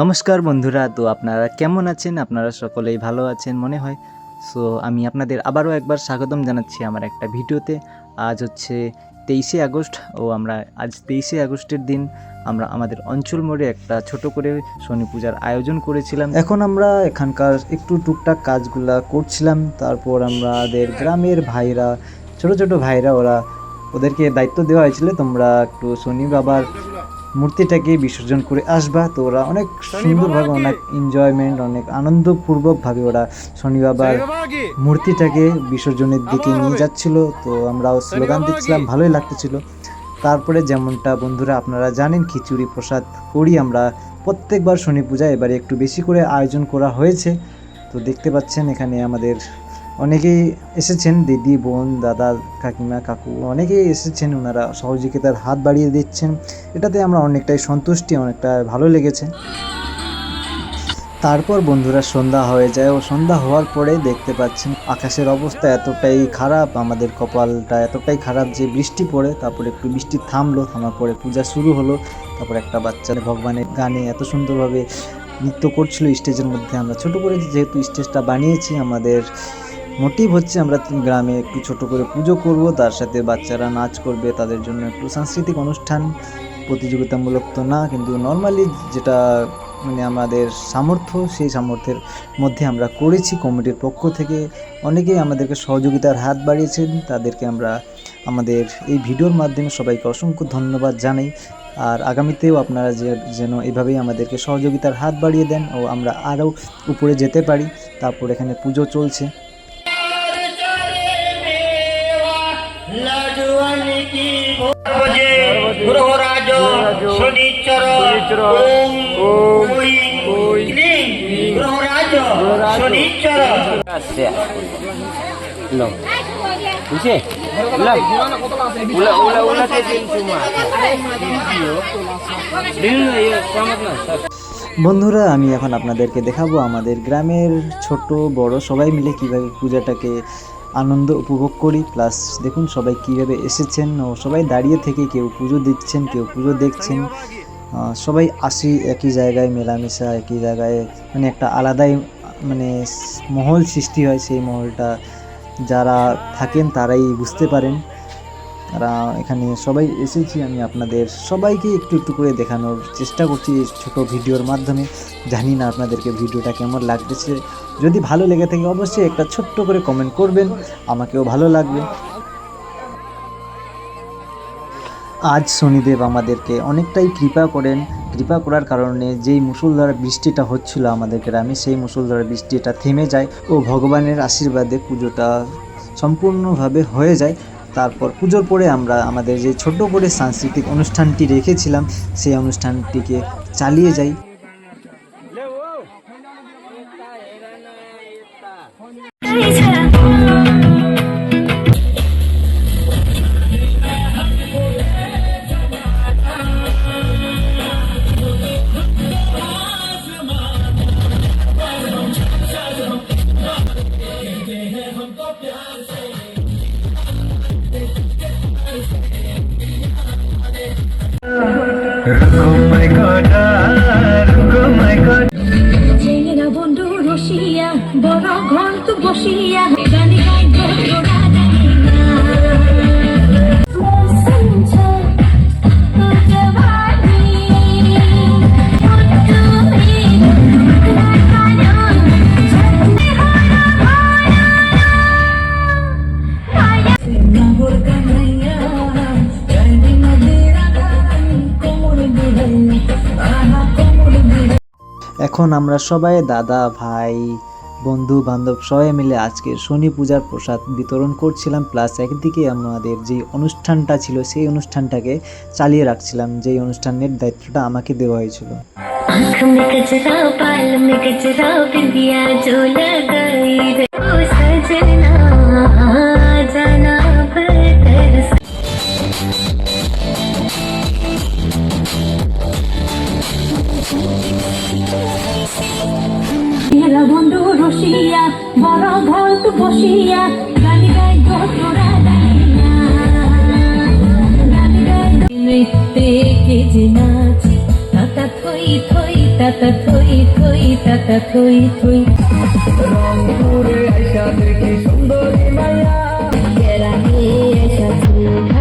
নমস্কার বন্ধুরা, তো আপনারা কেমন আছেন? আপনারা সকলেই ভালো আছেন মনে হয়। সো, আমি আপনাদের আবারও একবার স্বাগতম জানাচ্ছি আমার একটা ভিডিওতে। আজ হচ্ছে তেইশে আগস্ট ও আমরা আজ তেইশে আগস্টের দিন আমরা আমাদের অঞ্চল মোড়ে একটা ছোট করে শনি পূজার আয়োজন করেছিলাম। এখন আমরা এখানকার একটু টুকটাক কাজগুলা করছিলাম। তারপর আমাদের গ্রামের ভাইরা, ছোট ছোট ভাইরা, ওরা ওদেরকে দায়িত্ব দেওয়া হয়েছিল। তোমরা একটু শনি বাবার মূর্তিটাকে বিসর্জন করে আসবা। তো ওরা অনেক সুন্দরভাবে অনেক এনজয়মেন্ট অনেক আনন্দপূর্বকভাবে ওরা শনি বাবার মূর্তিটাকে বিসর্জনের দিকে নিয়ে যাচ্ছিল। তো আমরাও স্লোগান দিচ্ছিলাম ভালোই লাগতেছিল। তারপরে যেমনটা বন্ধুরা আপনারা জানেন খিচুড়ি প্রসাদ করি আমরা। প্রত্যেকবার শনি পূজা এবারে একটু বেশি করে আয়োজন করা হয়েছে। তো দেখতে পাচ্ছেন এখানে আমাদের অনেকেই এসেছেন, দিদি, বোন, দাদা, কাকিমা, কাকু, অনেকেই এসেছেন, ওনারা সহযোগিতার হাত বাড়িয়ে দিচ্ছেন। এটাতে আমরা অনেকটাই সন্তুষ্টি, অনেকটা ভালো লেগেছে। তারপর বন্ধুরা সন্ধ্যা হয়ে যায়, ও সন্ধ্যা হওয়ার পরে দেখতে পাচ্ছেন আকাশের অবস্থা এতটাই খারাপ, আমাদের কপালটা এতটাই খারাপ যে বৃষ্টি পড়ে, তারপরে একটু বৃষ্টি থামলো, থামার পরে পূজা শুরু হলো, তারপর একটা বাচ্চা ভগবানের গানে এত সুন্দরভাবে নৃত্য করছিল, স্টেজের মধ্যে আমরা ছোট করে যেহেতু স্টেজটা বানিয়েছি, আমাদের মোটিভ হচ্ছে আমরা গ্রামে একটু ছোট করে পুজো করব, তার সাথে বাচ্চারা নাচ করবে, তাদের জন্য একটু সাংস্কৃতিক অনুষ্ঠান, প্রতিযোগিতামূলক তো না, কিন্তু নর্মালি যেটা মানে আমাদের সামর্থ্য, সেই সামর্থ্যের মধ্যে আমরা করেছি কমিটির পক্ষ থেকে। অনেকেই আমাদেরকে সহযোগিতার হাত বাড়িয়েছেন, তাদেরকে আমরা আমাদের এই ভিডিওর মাধ্যমে সবাইকে অসংখ্য ধন্যবাদ জানাই। আর আগামীতেও আপনারা যে, যেন এভাবেই আমাদেরকে সহযোগিতার হাত বাড়িয়ে দেন, ও আমরা আরও উপরে যেতে পারি। তারপর এখানে পুজো চলছে। বন্ধুরা আমি এখন আপনাদেরকে দেখাবো আমাদের গ্রামের ছোট বড় সবাই মিলে কীভাবে পূজাটাকে আনন্দ উপভোগ করি। প্লাস দেখুন সবাই কীভাবে এসেছেন ও সবাই দাঁড়িয়ে থেকে কেউ পুজো দিচ্ছেন, কেউ পুজো দেখছেন। সবাই আসি একই জায়গায়, মেলামেশা একই জায়গায়। মানে একটা আলাদাই মানে মহল সৃষ্টি হয় সেই মহলটা। যারা থাকেন তারাই বুঝতে পারেন। তারা এখানে সবাই এসেছি, আমি আপনাদের সবাইকে একটু একটু করে দেখানোর চেষ্টা করছি এই ছোট ভিডিওর মাধ্যমে। জানি না আপনাদেরকে ভিডিওটা কেমন লাগতেছে। যদি ভালো লেগে থাকে অবশ্যই একটা ছোট্ট করে কমেন্ট করবেন, আমাকেও ভালো লাগবে। আজ শনিদেব আমাদেরকে অনেকটাই কৃপা করেন। কৃপা করার কারণে যেই মুসুলধারা বৃষ্টিটা হচ্ছিল আমাদের গ্রামে, সেই মুসুলধারা বৃষ্টিটা থেমে যায় ও ভগবানের আশীর্বাদে পুজোটা সম্পূর্ণভাবে হয়ে যায়। তারপর পুজোর পরে আমরা আমাদের যে ছোট করে সাংস্কৃতিক অনুষ্ঠানটি রেখেছিলাম, সেই অনুষ্ঠানটিকে চালিয়ে যাই। বড় ঘর তো বসিয়া। গানে এখন আমরা সবাই দাদা, ভাই, বন্ধু, বান্ধব সবাই মিলে আজকে শনি পূজার প্রসাদ বিতরণ করছিলাম। প্লাস একদিকে আমাদের যে অনুষ্ঠানটা ছিল, সেই অনুষ্ঠানটাকে চালিয়ে রাখছিলাম। যেই অনুষ্ঠানের দায়িত্বটা আমাকে দেওয়া হয়েছিল। आँख ঘর তো বসিয়া গানি গাই গোতরা গাইনা গানি গাই নৃত্যে কে যে নাচ তাতা থই থই তাতা থই থই তাতা থই থই। রংপুরে আইসা দেখি সুন্দরী মাইয়া। বেড়াতে এসেছি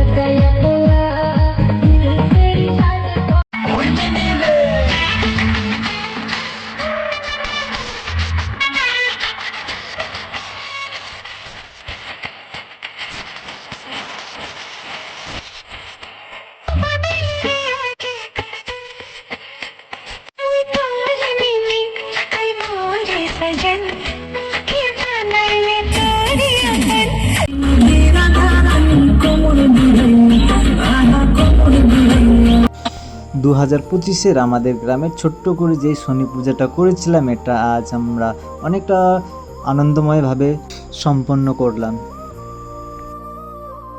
দু হাজার পঁচিশের আমাদের গ্রামের ছোট্ট করে যে শনি পূজাটা করেছিলাম, এটা আজ আমরা অনেকটা আনন্দময়ভাবে সম্পন্ন করলাম।